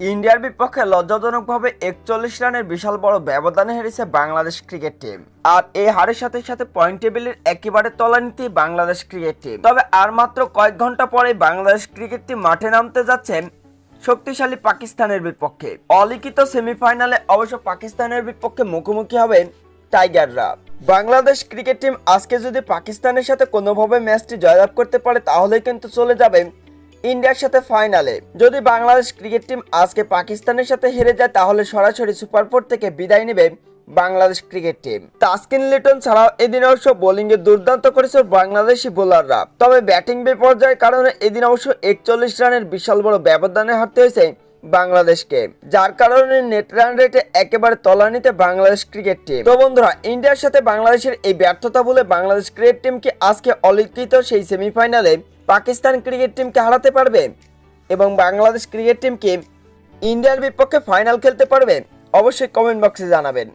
ইন্ডিয়ার বিপক্ষে লজ্জাজনকভাবে একচল্লিশ রানের বিশাল বড় ব্যবধানে হেরেছে বাংলাদেশ ক্রিকেট টিম। আর এই হারের সাথে সাথে পয়েন্ট টেবিলের একেবারে তলানিতে বাংলাদেশ ক্রিকেট টিম। তবে আর মাত্র কয়েক ঘণ্টা পরে বাংলাদেশ ক্রিকেট টিম মাঠে নামতে যাচ্ছেন শক্তিশালী পাকিস্তানের বিপক্ষে। অলিখিত সেমিফাইনালে অবশ্য পাকিস্তানের বিপক্ষে মুখোমুখি হবেন টাইগাররা। বাংলাদেশ ক্রিকেট টিম আজকে যদি পাকিস্তানের সাথে কোনোভাবে ম্যাচটি জয়লাভ করতে পারে তাহলে কিন্তু চলে যাবে ইন্ডিয়ার সাথে ফাইনালে। যদি বাংলাদেশ ক্রিকেট টিম আজকে পাকিস্তানের সাথে হেরে যায়, তাহলে সরাসরি সুপার ফোর থেকে বিদায় নেবে বাংলাদেশ ক্রিকেট টিম। তাস্কিন লিটন ছাড়াও এদিন অবশ্য বোলিংয়ে দুর্দান্ত করেছে বাংলাদেশি বোলাররা তবে ব্যাটিং বিপর্যয়ের কারণে এদিন অবশ্য একচল্লিশ রানের বিশাল বড় ব্যবধানে হারতে হয়েছে বাংলাদেশকে, যার কারণে নেট রান রেটে একেবারে তলানিতে বাংলাদেশ ক্রিকেট টিম। তো বন্ধুরা, ইন্ডিয়ার সাথে বাংলাদেশের এই ব্যর্থতা বলে বাংলাদেশ ক্রিকেট টিমকে আজকে অলিখিত সেই সেমিফাইনালে পাকিস্তান ক্রিকেট টিমকে হারাতে পারবে এবং বাংলাদেশ ক্রিকেট টিমকে ইন্ডিয়ার বিপক্ষে ফাইনাল খেলতে পারবে। অবশ্যই কমেন্ট বক্সে জানাবেন।